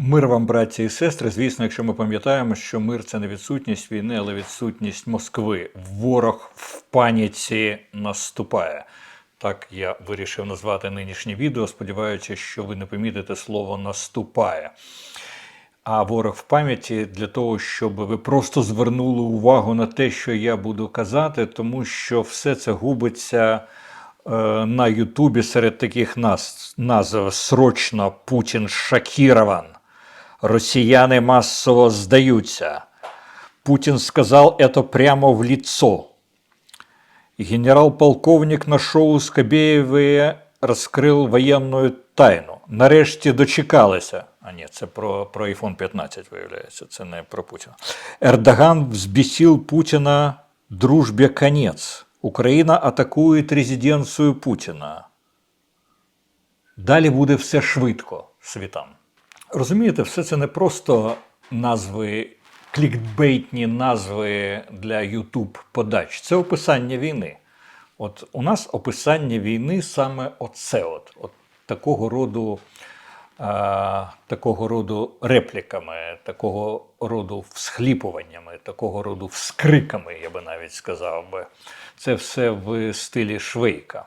Мир вам, браті і сестри. Звісно, якщо ми пам'ятаємо, що мир це не відсутність війни, але відсутність Москви. Ворог в паніці наступає. Так я вирішив назвати нинішнє відео, сподіваючись, що ви не помітите слово наступає. А ворог в пам'яті для того, щоб ви просто звернули увагу на те, що я буду казати, тому що все це губиться е, на Ютубі серед таких наз, назв срочно Путін шокірован. Росіяни массово здаються. Путин сказал это прямо в лицо. Генерал-полковник на шоу Скабєєві розкрив воєнну тайну. Нарешті дочекалися. А ні, це про, про iPhone 15, виявляється, це не про Путіна. Ердоган взбесил Путіна дружбе конец. Україна атакує резиденцію Путіна. Далі буде все швидко, світам. Розумієте, все це не просто назви, клікбейтні назви для YouTube подач. Це описання війни. От у нас описання війни саме оце, от, от такого роду. А, такого роду репліками, такого роду всхліпуваннями, такого роду вскриками, я би навіть сказав би. Це все в стилі Швейка,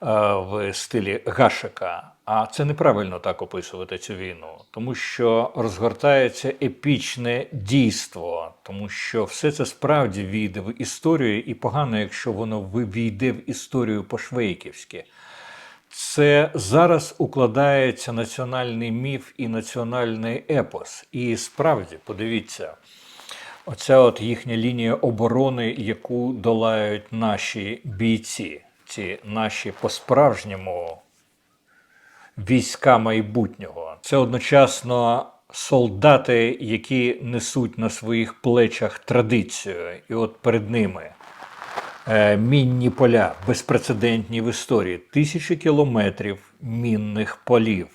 в стилі Гашика. А це неправильно так описувати цю війну, тому що розгортається епічне дійство, тому що все це справді війде в історію, і погано, якщо воно війде в історію по-швейківськи. Це зараз укладається національний міф і національний епос. І справді, подивіться, оця от їхня лінія оборони, яку долають наші бійці, ці наші по-справжньому війська майбутнього. Це одночасно солдати, які несуть на своїх плечах традицію, і от перед ними е, мінні поля, безпрецедентні в історії, тисячі кілометрів мінних полів.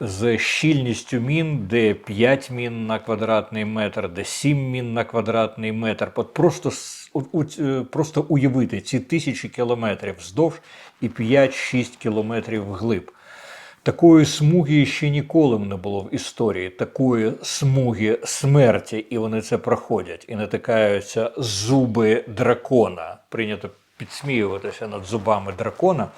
З щільністю мін, де 5 мін на квадратний метр, де 7 мін на квадратний метр. От просто, е, просто уявити ці тисячі кілометрів вздовж і 5-6 кілометрів вглиб. Такої смуги ще ніколи не було в історії, такої смуги смерті, і вони це проходять, і натикаються зуби дракона. Прийнято підсміюватися над зубами дракона.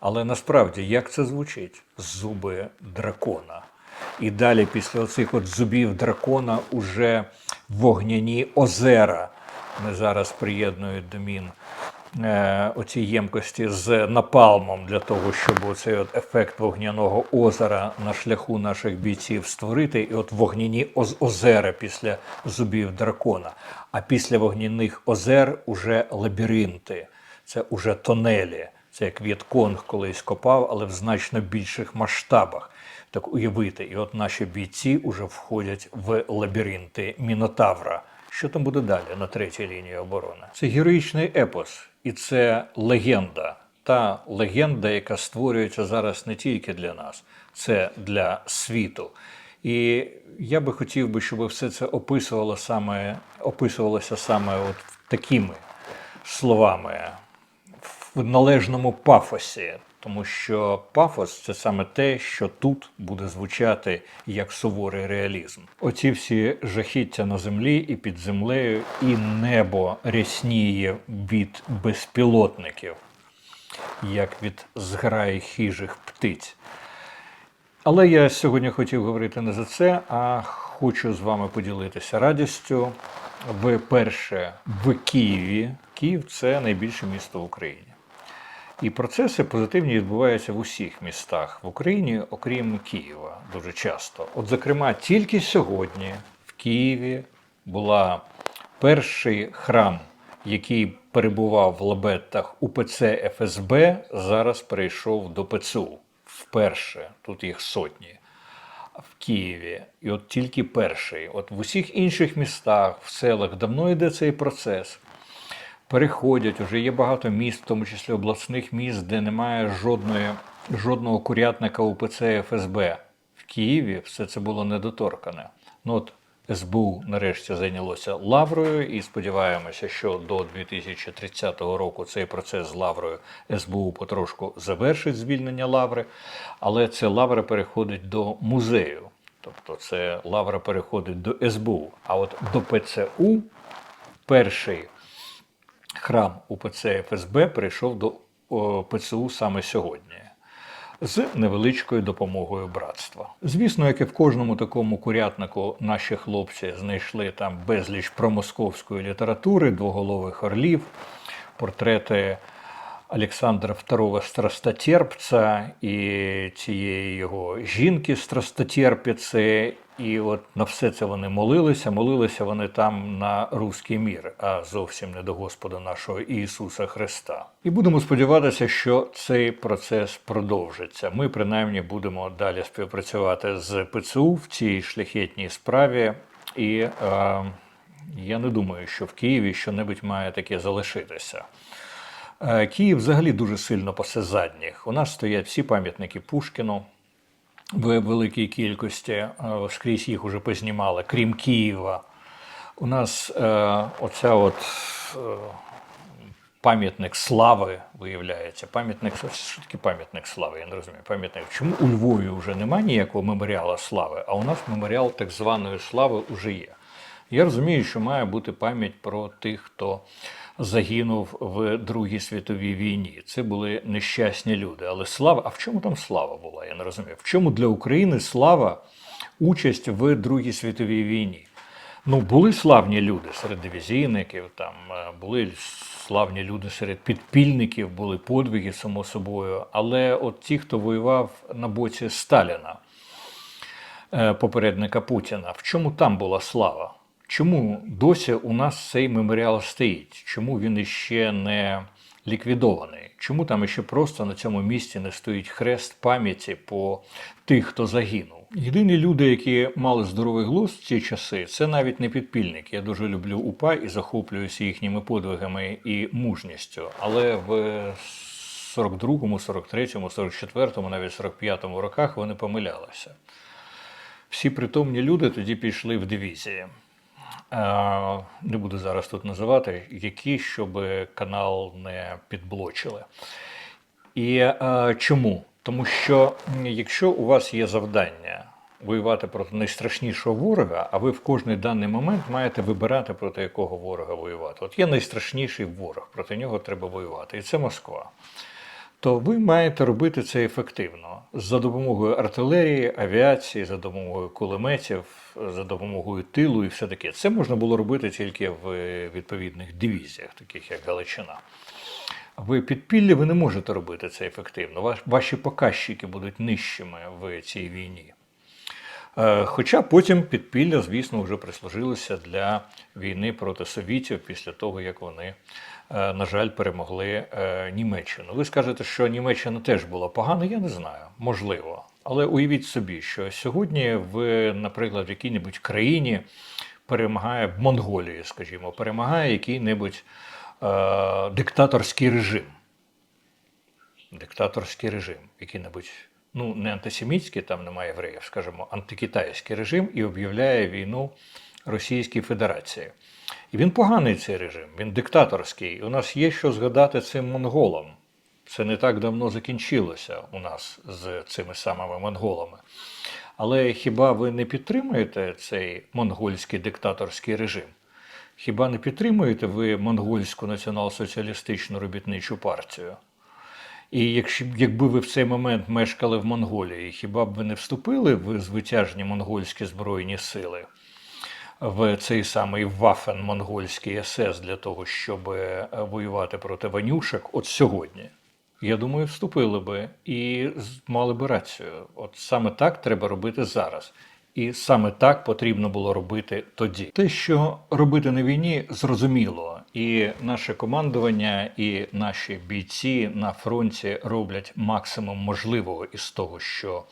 Але насправді як це звучить? Зуби дракона. І далі, після оцих от зубів дракона, уже вогняні озера. Вони зараз приєднують до мін оці ємкості з напалмом для того, щоб оцей от ефект вогняного озера на шляху наших бійців створити. І от вогняні оз- озера після зубів дракона. А після вогняних озер уже лабіринти, це уже тонелі. Це як В'єтконг колись копав, але в значно більших масштабах. Так уявити, і от наші бійці вже входять в лабіринти Мінотавра. Що там буде далі на третій лінії оборони? Це героїчний епос, і це легенда. Та легенда, яка створюється зараз не тільки для нас, це для світу. І я би хотів би, щоб все це описувало саме, описувалося саме от такими словами в належному пафосі, тому що пафос це саме те, що тут буде звучати як суворий реалізм. Оці всі жахіття на землі і під землею, і небо рясніє від безпілотників, як від зграї хижих птиць. Але я сьогодні хотів говорити не за це, а хочу з вами поділитися радістю. Вперше в Києві. Київ це найбільше місто в Україні. І процеси позитивні відбуваються в усіх містах в Україні, окрім Києва, дуже часто. От, зокрема, тільки сьогодні в Києві була перший храм, який перебував в лабеттах УПЦ ФСБ, зараз перейшов до ПЦУ. Вперше тут їх сотні в Києві, і от тільки перший. От в усіх інших містах, в селах давно йде цей процес. Переходять, уже є багато міст, в тому числі обласних міст, де немає жодної, жодного курятника УПЦ ФСБ. В Києві все це було недоторкане. Ну от СБУ нарешті зайнялося лаврою, і сподіваємося, що до 2030 року цей процес з лаврою СБУ потрошку завершить звільнення лаври, але ця лавра переходить до музею. Тобто це лавра переходить до СБУ. А от до ПЦУ перший храм УПЦ ФСБ прийшов до ПЦУ саме сьогодні. З невеличкою допомогою братства. Звісно, як і в кожному такому курятнику, наші хлопці знайшли там безліч промосковської літератури, двоголових орлів, портрети Олександра II Страстотерпця і цієї його жінки Страстотерпіці. І от на все це вони молилися. Молилися вони там на руський мір, а зовсім не до Господа нашого Ісуса Христа. І будемо сподіватися, що цей процес продовжиться. Ми принаймні будемо далі співпрацювати з ПЦУ в цій шляхетній справі. І е, я не думаю, що в Києві щонебудь має таке залишитися. Е, Київ взагалі дуже сильно пасе задніх. У нас стоять всі пам'ятники Пушкіну в великій кількості. Е, Скрізь їх уже познімали, крім Києва. У нас е, оця от е, пам'ятник слави виявляється. Пам'ятник що таке пам'ятник слави? Я не розумію. Пам'ятник. Чому у Львові вже немає ніякого меморіалу слави, а у нас меморіал так званої слави вже є. Я розумію, що має бути пам'ять про тих, хто загинув в Другій світовій війні. Це були нещасні люди. Але слава, а в чому там слава була? Я не розумію. В чому для України слава участь в Другій світовій війні? Ну, були славні люди серед дивізійників, там е, були славні люди серед підпільників, були подвиги, само собою. Але от ті, хто воював на боці Сталіна, е, попередника Путіна, в чому там була слава? Чому досі у нас цей меморіал стоїть? Чому він іще не ліквідований? Чому там іще просто на цьому місці не стоїть хрест пам'яті по тих, хто загинув? Єдині люди, які мали здоровий глузд в ці часи, це навіть не підпільники. Я дуже люблю УПА і захоплююся їхніми подвигами і мужністю. Але в 42-му, 43-му, 44-му, навіть 45-му роках вони помилялися. Всі притомні люди тоді пішли в дивізії. Е, Не буду зараз тут називати, які, щоб канал не підблочили. І е, чому? Тому що якщо у вас є завдання воювати проти найстрашнішого ворога, а ви в кожний даний момент маєте вибирати проти якого ворога воювати. От є найстрашніший ворог, проти нього треба воювати, і це Москва. То ви маєте робити це ефективно за допомогою артилерії, авіації, за допомогою кулеметів, за допомогою тилу і все таке. Це можна було робити тільки в відповідних дивізіях, таких як Галичина. В підпіллі ви не можете робити це ефективно. Ваші показчики будуть нижчими в цій війні. Е, Хоча потім підпілля, звісно, вже прислужилося для війни проти совітів після того, як вони, е, на жаль, перемогли е, Німеччину. Ви скажете, що Німеччина теж була погана, я не знаю, можливо. Але уявіть собі, що сьогодні в, наприклад, в якій-небудь країні перемагає в Монголії, скажімо, перемагає який-небудь е, диктаторський режим диктаторський режим, який-небудь, ну не антисемітський, там немає євреїв, скажімо, антикитайський режим і об'являє війну Російській Федерації. І він поганий цей режим, він диктаторський. І у нас є що згадати цим монголам. Це не так давно закінчилося у нас з цими самими монголами. Але хіба ви не підтримуєте цей монгольський диктаторський режим? Хіба не підтримуєте ви монгольську націонал-соціалістичну робітничу партію? І якщо якби ви в цей момент мешкали в Монголії, хіба б ви не вступили в звитяжні монгольські збройні сили в цей самий Вафен монгольський СС для того, щоб е, воювати проти ванюшек от сьогодні? Я думаю, вступили би і мали би рацію. От саме так треба робити зараз. І саме так потрібно було робити тоді. Те, що робити на війні, зрозуміло, і наше командування, і наші бійці на фронті роблять максимум можливого із того, що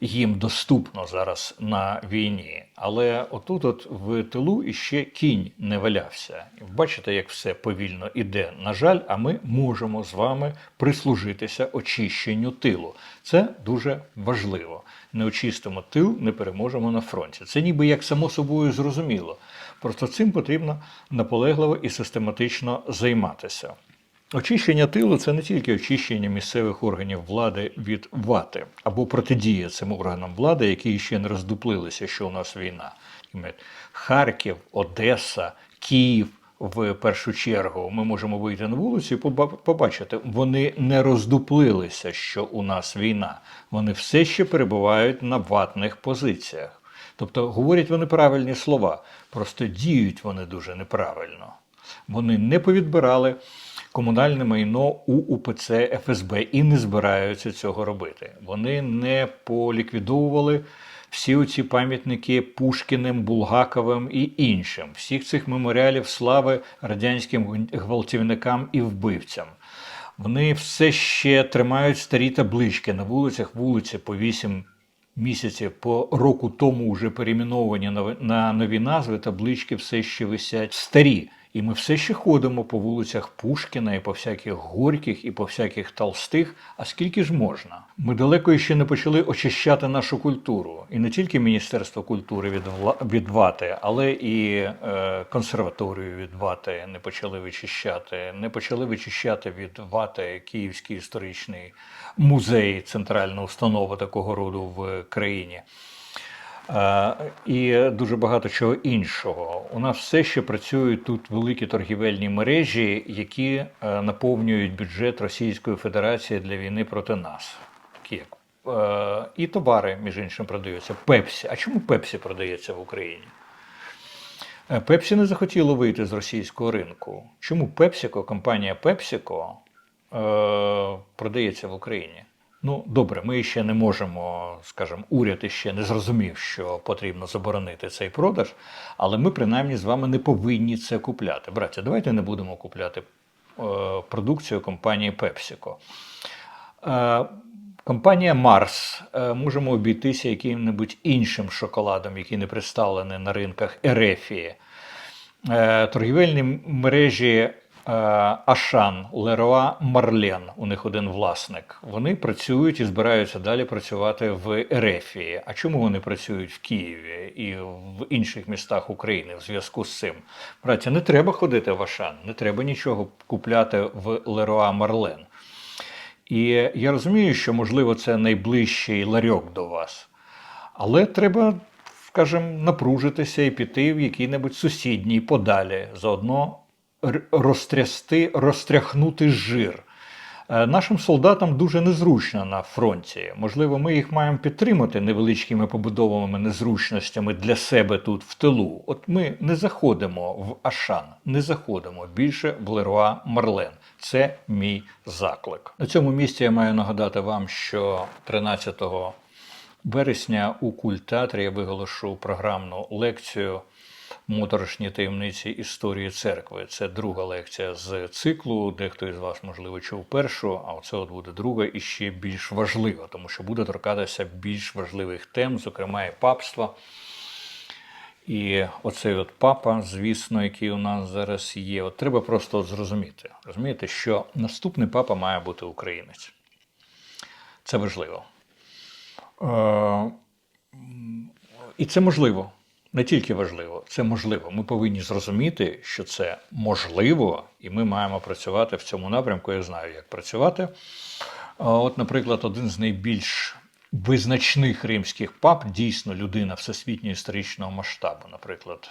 їм доступно зараз на війні. Але отут, от в тилу, іще кінь не валявся. Бачите, як все повільно іде. На жаль, а ми можемо з вами прислужитися очищенню тилу. Це дуже важливо. Не очистимо тил, не переможемо на фронті. Це ніби як само собою зрозуміло. Просто цим потрібно наполегливо і систематично займатися. Очищення тилу це не тільки очищення місцевих органів влади від вати або протидія цим органам влади, які ще не роздуплилися, що у нас війна. Харків, Одеса, Київ. В першу чергу ми можемо вийти на вулицю і побачити, вони не роздуплилися, що у нас війна. Вони все ще перебувають на ватних позиціях. Тобто говорять вони правильні слова, просто діють вони дуже неправильно. Вони не повідбирали комунальне майно у УПЦ ФСБ і не збираються цього робити. Вони не поліквідовували всі оці пам'ятники Пушкіним, Булгаковим і іншим, всіх цих меморіалів слави радянським гвалтівникам і вбивцям. Вони все ще тримають старі таблички на вулицях, вулиці по 8 місяців, по року тому вже перейменовані на нові назви, таблички все ще висять старі. І ми все ще ходимо по вулицях Пушкіна і по всяких Горьких, і по всяких Толстих. А скільки ж можна? Ми далеко ще не почали очищати нашу культуру. І не тільки Міністерство культури від, від але і е, консерваторію від вати не почали вичищати. Не почали вичищати від вати Київський історичний музей, центральна установа такого роду в країні. Е, І дуже багато чого іншого. У нас все ще працюють тут великі торгівельні мережі, які е, наповнюють бюджет Російської Федерації для війни проти нас. Як е, і товари, між іншим, продаються. Пепсі. А чому Пепсі продається в Україні? Пепсі не захотіло вийти з російського ринку. Чому Пепсіко, компанія Пепсіко продається в Україні? Ну, добре, ми ще не можемо, скажімо, уряд іще не зрозумів, що потрібно заборонити цей продаж, але ми принаймні з вами не повинні це купляти. Браття, давайте не будемо купляти е, продукцію компанії PepsiCo. Е, Компанія Марс е, можемо обійтися яким-небудь іншим шоколадом, який не представлений на ринках Ерефії. Е, Торгівельні мережі Ашан, Лероа, Марлен, у них один власник. Вони працюють і збираються далі працювати в Ерефії. А чому вони працюють в Києві і в інших містах України в зв'язку з цим? Браття, не треба ходити в Ашан, не треба нічого купляти в Лероа Марлен. І я розумію, що, можливо, це найближчий ларьок до вас. Але треба, скажімо, напружитися і піти в який-небудь сусідній подалі, заодно розтрясти, розтряхнути жир. Е, Нашим солдатам дуже незручно на фронті. Можливо, ми їх маємо підтримати невеличкими побудовими незручностями для себе тут в тилу. От ми не заходимо в Ашан, не заходимо більше в Леруа Марлен. Це мій заклик. На цьому місці я маю нагадати вам, що 13 вересня у культтеатрі я виголошу програмну лекцію Моторошні таємниці історії церкви. Це друга лекція з циклу. Дехто із вас, можливо, чув першу, а оце от буде друга і ще більш важлива, тому що буде торкатися більш важливих тем, зокрема і папства. І оцей от папа, звісно, який у нас зараз є, от треба просто от зрозуміти. Розумієте, що наступний папа має бути українець. Це важливо. Е, і це можливо. Не тільки важливо, це можливо. Ми повинні зрозуміти, що це можливо, і ми маємо працювати в цьому напрямку. Я знаю, як працювати. От, наприклад, один з найбільш визначних римських пап, дійсно людина всесвітньо історичного масштабу, наприклад,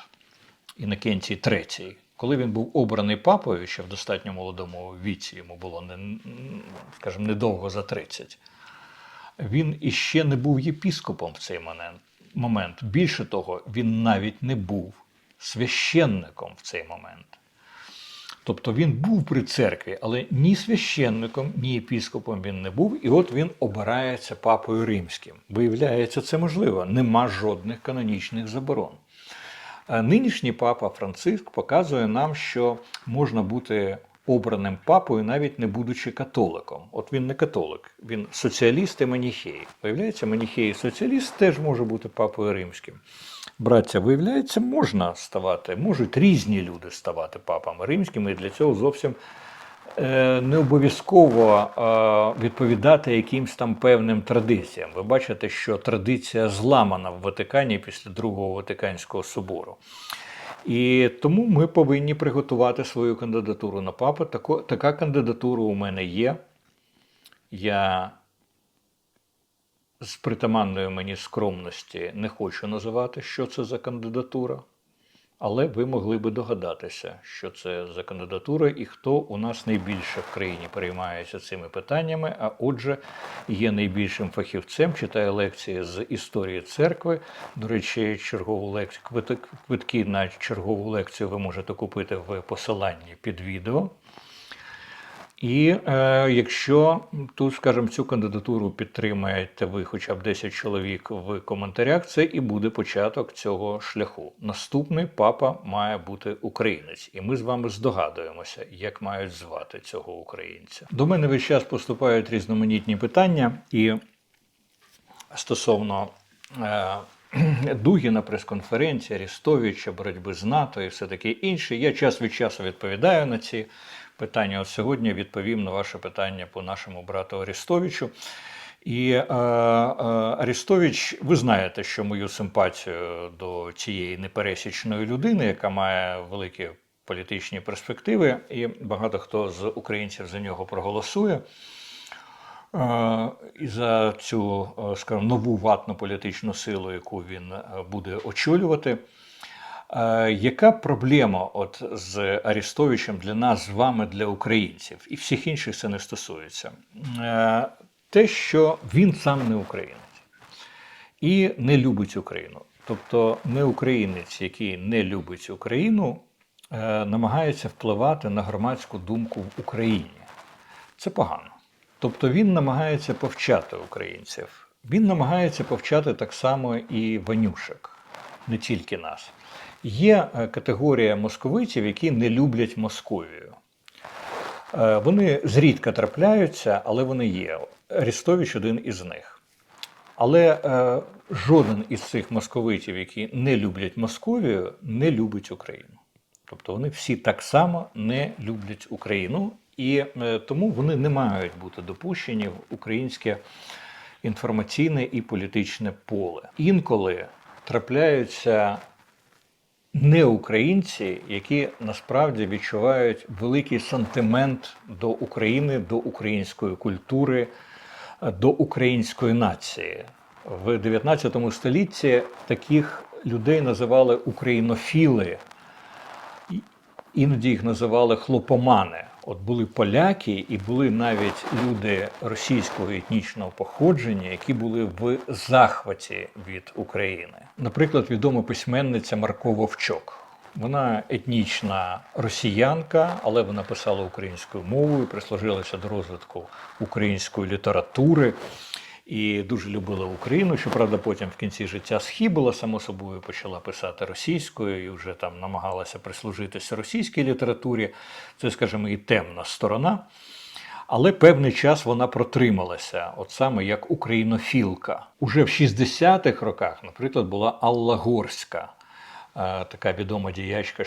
Інокентій III. Коли він був обраний папою ще в достатньо молодому віці, йому було не, скажімо, недовго за 30, він іще не був єпіскопом в цей момент. Момент. Більше того, він навіть не був священником в цей момент. Тобто він був при церкві, але ні священником, ні єпіскопом він не був, і от він обирається папою римським. Виявляється, це можливо, нема жодних канонічних заборон. Нинішній папа Франциск показує нам, що можна бути обраним папою, навіть не будучи католиком. От він не католик, він соціаліст і маніхей. Виявляється, маніхей і соціаліст теж може бути папою римським. Браття, виявляється, можна ставати, можуть різні люди ставати папами римськими, і для цього зовсім е, не обов'язково е, відповідати якимсь там певним традиціям. Ви бачите, що традиція зламана в Ватикані після Другого Ватиканського собору. І тому ми повинні приготувати свою кандидатуру на папу. Тако, така кандидатура у мене є. Я з притаманною мені скромності не хочу називати, що це за кандидатура. Але ви могли би догадатися, що це за кандидатура і хто у нас найбільше в країні переймається цими питаннями, а отже, є найбільшим фахівцем, читає лекції з історії церкви. До речі, чергову лекцію квитки на чергову лекцію ви можете купити в посиланні під відео. І е, якщо тут, скажімо, цю кандидатуру підтримаєте ви хоча б 10 чоловік в коментарях, це і буде початок цього шляху. Наступний папа має бути українець, і ми з вами здогадуємося, як мають звати цього українця. До мене весь час поступають різноманітні питання, і стосовно е, Дуги на прес-конференції, Арістовича, боротьби з НАТО і все таке інше. Я час від часу відповідаю на ці питання. От сьогодні відповім на ваше питання по нашому брату Арістовичу. І е, е, Арістович, ви знаєте, що мою симпатію до цієї непересічної людини, яка має великі політичні перспективи, і багато хто з українців за нього проголосує. Е, І за цю, е, скажімо, нову ватну політичну силу, яку він е, буде очолювати. Яка проблема от з Арістовичем для нас з вами, для українців, і всіх інших це не стосується? Е, Те, що він сам не українець і не любить Україну. Тобто не українець, який не любить Україну, е, намагається впливати на громадську думку в Україні. Це погано. Тобто він намагається повчати українців. Він намагається повчати так само і ванюшек, не тільки нас. Є е, категорія московитів, які не люблять Московію. Е, Вони зрідка трапляються, але вони є. Арістович один із них. Але е, жоден із цих московитів, які не люблять Московію, не любить Україну. Тобто вони всі так само не люблять Україну, і тому вони не мають бути допущені в українське інформаційне і політичне поле. Інколи трапляються неукраїнці, які насправді відчувають великий сантимент до України, до української культури, до української нації. В 19 столітті таких людей називали українофіли, іноді їх називали хлопомани. От були поляки, і були навіть люди російського етнічного походження, які були в захваті від України. Наприклад, відома письменниця Марко Вовчок. Вона етнічна росіянка, але вона писала українською мовою, прислужилася до розвитку української літератури і дуже любила Україну. Щоправда, потім в кінці життя схибила, само собою почала писати російською і вже там намагалася прислужитися російській літературі. Це, скажімо, і темна сторона. Але певний час вона протрималася, от саме як українофілка. Уже в 60-х роках, наприклад, була Алла Горська, е, така відома діячка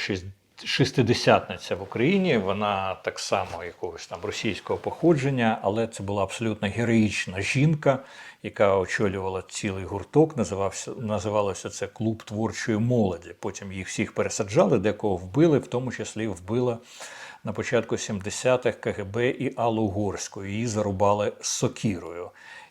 шестидесятниця в Україні. Вона так само якогось там російського походження, але це була абсолютно героїчна жінка, яка очолювала цілий гурток. Називався називалося це клуб творчої молоді. Потім їх всіх пересаджали, декого вбили, в тому числі вбила на початку 70-х КГБ і Аллу Горську. Її зарубали сокірою.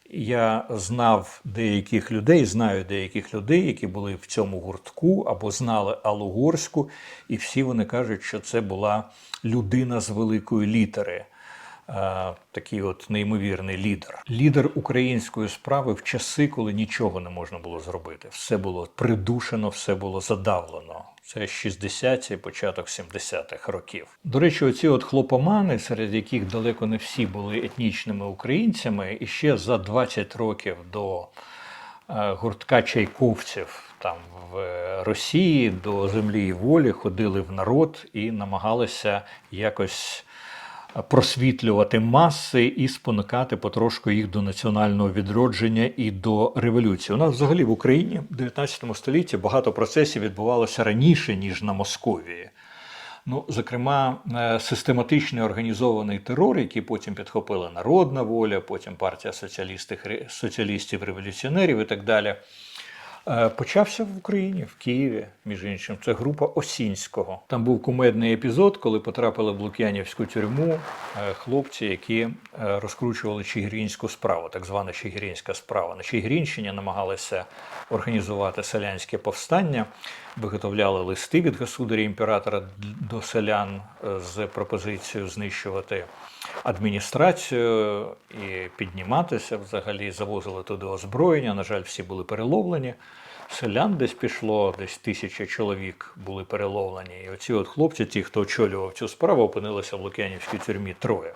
Я знав деяких людей, знаю деяких людей, які були в цьому гуртку або знали Аллу Горську, і всі вони кажуть, що це була людина з великої літери. Е, Такий от неймовірний лідер. Лідер української справи в часи, коли нічого не можна було зробити. Все було придушено, все було задавлено. Це 60-ті, початок 70-х років. До речі, оці от хлопомани, серед яких далеко не всі були етнічними українцями, і ще за 20 років до е, гуртка чайковців там в е, Росії до землі і волі ходили в народ і намагалися якось просвітлювати маси і спонукати потрошку їх до національного відродження і до революції. У нас взагалі в Україні в 19 столітті багато процесів відбувалося раніше, ніж на Московії. Ну, зокрема, е, систематичний організований терор, який потім підхопила народна воля, потім партія соціалістів, соціалістів революціонерів і так далі. Е, Почався в Україні, в Києві, між іншим. Це група Осінського. Там був кумедний епізод, коли потрапили в Лук'янівську тюрму е, хлопці, які е, розкручували Чигиринську справу, так звана Чигиринська справа. На Чигиринщині намагалися організувати селянське повстання, виготовляли листи від государя імператора до селян е, з пропозицією знищувати адміністрацію і підніматися взагалі, завозили туди озброєння. На жаль, всі були переловлені. Селян десь пішло, десь тисяча чоловік були переловлені. І оці от хлопці, ті, хто очолював цю справу, опинилися в Лук'янівській тюрмі троє.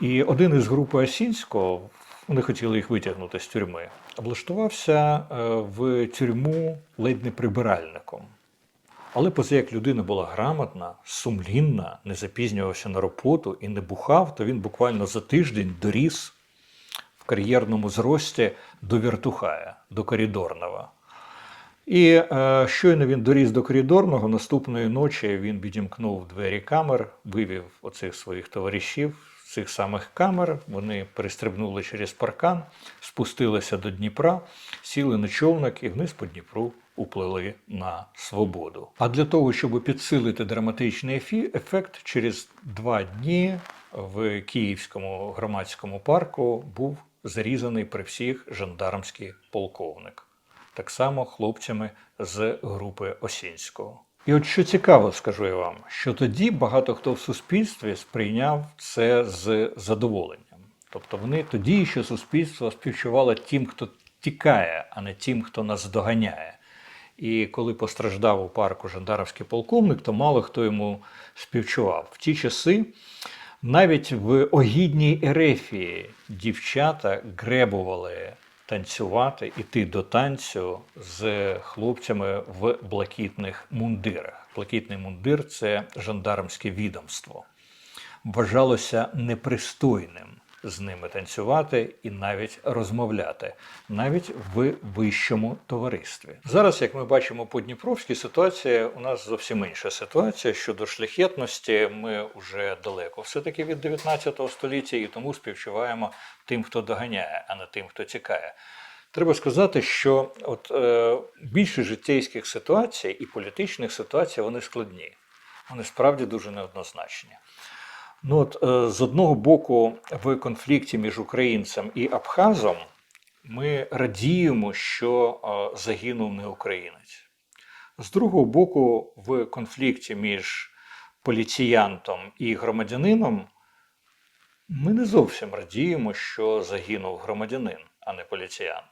І один із групи Осінського, вони хотіли їх витягнути з тюрми, облаштувався е, в тюрму ледь не прибиральником. Але поза як людина була грамотна, сумлінна, не запізнювався на роботу і не бухав, то він буквально за тиждень доріс в кар'єрному зрості до віртухая, до коридорного. І е, щойно він доріс до коридорного, наступної ночі він відімкнув двері камер, вивів оцих своїх товаришів цих самих камер. Вони перестрибнули через паркан, спустилися до Дніпра, сіли на човник і вниз по Дніпру уплили на свободу. А для того, щоб підсилити драматичний ефект, через два дні в Київському громадському парку був зарізаний при всіх жандармський полковник так само хлопцями з групи Осінського. І от що цікаво, скажу я вам, що тоді багато хто в суспільстві сприйняв це з задоволенням. Тобто вони тоді ще суспільство співчувало тим, хто тікає, а не тим, хто нас доганяє. І коли постраждав у парку жандармський полковник, то мало хто йому співчував. В ті часи навіть в огідній Ерефії дівчата гребували танцювати, іти до танцю з хлопцями в блакитних мундирах. Блакитний мундир це жандармське відомство. Вважалося непристойним з ними танцювати і навіть розмовляти, навіть в вищому товаристві. Зараз, як ми бачимо по Дніпровській ситуації, у нас зовсім інша ситуація щодо шляхетності. Ми вже далеко все-таки від 19 століття і тому співчуваємо тим, хто доганяє, а не тим, хто тікає. Треба сказати, що от е, більше життєйських ситуацій і політичних ситуацій вони складні. Вони справді дуже неоднозначні. Ну от е, з одного боку, в конфлікті між українцем і Абхазом ми радіємо, що е, загинув не українець. З другого боку, в конфлікті між поліціянтом і громадянином ми не зовсім радіємо, що загинув громадянин, а не поліціянт.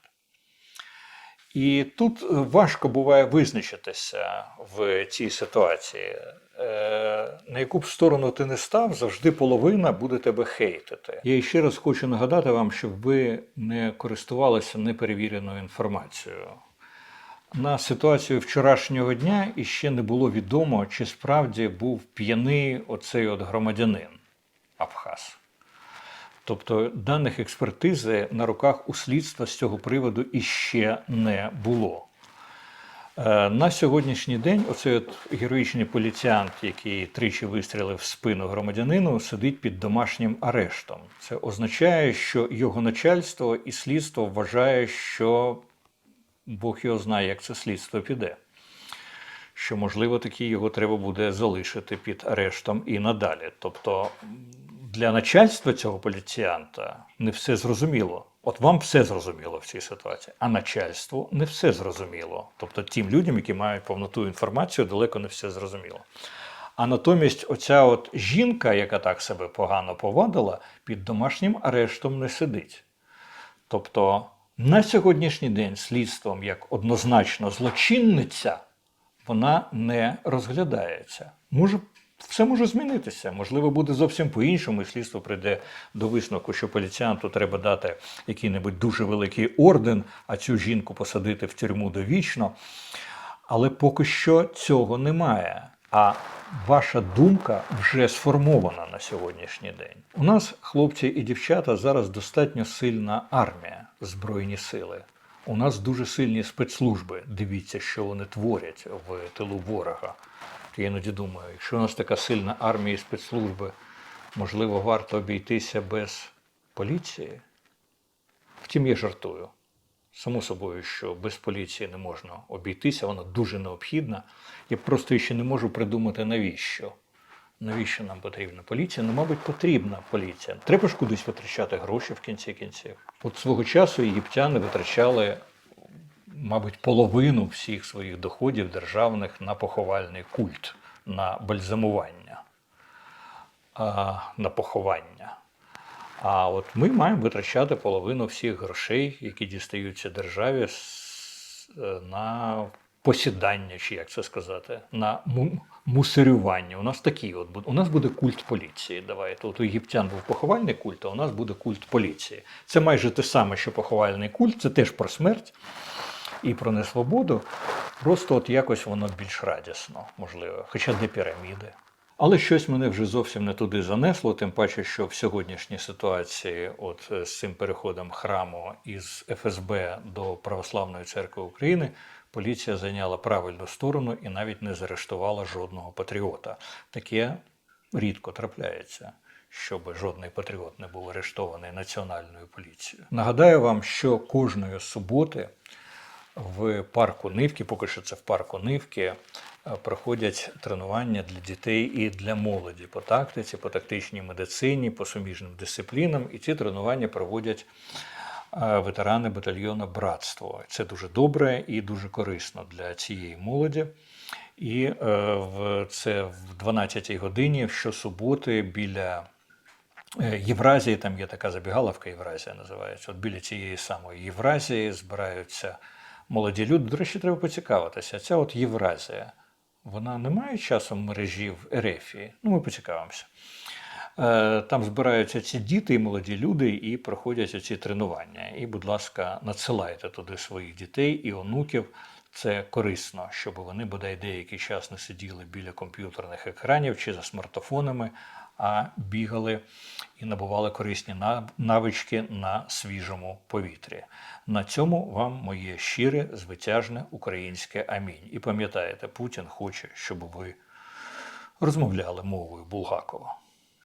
І тут важко буває визначитися в цій ситуації. Е, На яку б сторону ти не став, завжди половина буде тебе хейтити. Я ще раз хочу нагадати вам, щоб ви не користувалися неперевіреною інформацією. На ситуацію вчорашнього дня іще не було відомо, чи справді був п'яний оцей от громадянин Абхаз. Тобто даних експертизи на руках у слідства з цього приводу іще не було. Е, На сьогоднішній день оцей от героїчний поліціянт, який тричі вистрілив в спину громадянину, сидить під домашнім арештом. Це означає, що його начальство і слідство вважає, що Бог його знає, як це слідство піде. Що, можливо, таки його треба буде залишити під арештом і надалі. Тобто для начальства цього поліціянта не все зрозуміло. От вам все зрозуміло в цій ситуації, а начальству не все зрозуміло. Тобто тим людям, які мають повноту інформацію, далеко не все зрозуміло. А натомість, оця от жінка, яка так себе погано повадила, під домашнім арештом не сидить. Тобто на сьогоднішній день слідством як однозначно злочинниця вона не розглядається. Може, все може змінитися. Можливо, буде зовсім по-іншому, і слідство прийде до висновку, що поліціянту треба дати який-небудь дуже великий орден, а цю жінку посадити в тюрму довічно. Але поки що цього немає. А ваша думка вже сформована на сьогоднішній день. У нас, хлопці і дівчата, зараз достатньо сильна армія, збройні сили. У нас дуже сильні спецслужби. Дивіться, що вони творять в тилу ворога. Я іноді думаю, якщо у нас така сильна армія і спецслужби, можливо, варто обійтися без поліції. Втім, я жартую. Само собою, що без поліції не можна обійтися, вона дуже необхідна. Я просто ще не можу придумати, навіщо. Навіщо нам потрібна поліція? Ну, мабуть, потрібна поліція. Треба ж кудись витрачати гроші в кінці кінців. От свого часу єгиптяни витрачали, мабуть, половину всіх своїх доходів державних на поховальний культ, на бальзамування, на поховання. А от ми маємо витрачати половину всіх грошей, які дістаються державі, е, на посідання, чи як це сказати, на му- мусорювання. У нас такі от у нас буде культ поліції. Давайте. От у єгиптян був поховальний культ, а у нас буде культ поліції. Це майже те саме, що поховальний культ, це теж про смерть і про несвободу. Просто от якось воно більш радісно, можливо, хоча де піраміди. Але щось мене вже зовсім не туди занесло, тим паче, що в сьогоднішній ситуації, от е, з цим переходом храму із ФСБ до Православної церкви України, поліція зайняла правильну сторону і навіть не заарештувала жодного патріота. Таке рідко трапляється. Щоб жодний патріот не був арештований національною поліцією. Нагадаю вам, що кожної суботи в парку Нивки, поки що це в парку Нивки, е, проходять тренування для дітей і для молоді по тактиці, по тактичній медицині, по суміжним дисциплінам. І ці тренування проводять е, ветерани батальйону Братство. Це дуже добре і дуже корисно для цієї молоді. І е, це в 12-й годині щосуботи біля Євразії, там є така забігаловка Євразія називається. От біля цієї самої Євразії збираються молоді люди. До речі, треба поцікавитися. Ця от Євразія, вона не має часом мережі в Ерефії. Ну, ми поцікавимося. Е, Там збираються ці діти і молоді люди і проходять ці тренування. І, будь ласка, надсилайте туди своїх дітей і онуків. Це корисно, щоб вони бодай деякий час не сиділи біля комп'ютерних екранів чи за смартфонами, а бігали і набували корисні навички на свіжому повітрі. На цьому вам моє щире, звитяжне українське амінь. І пам'ятаєте, Путін хоче, щоб ви розмовляли мовою Булгакова.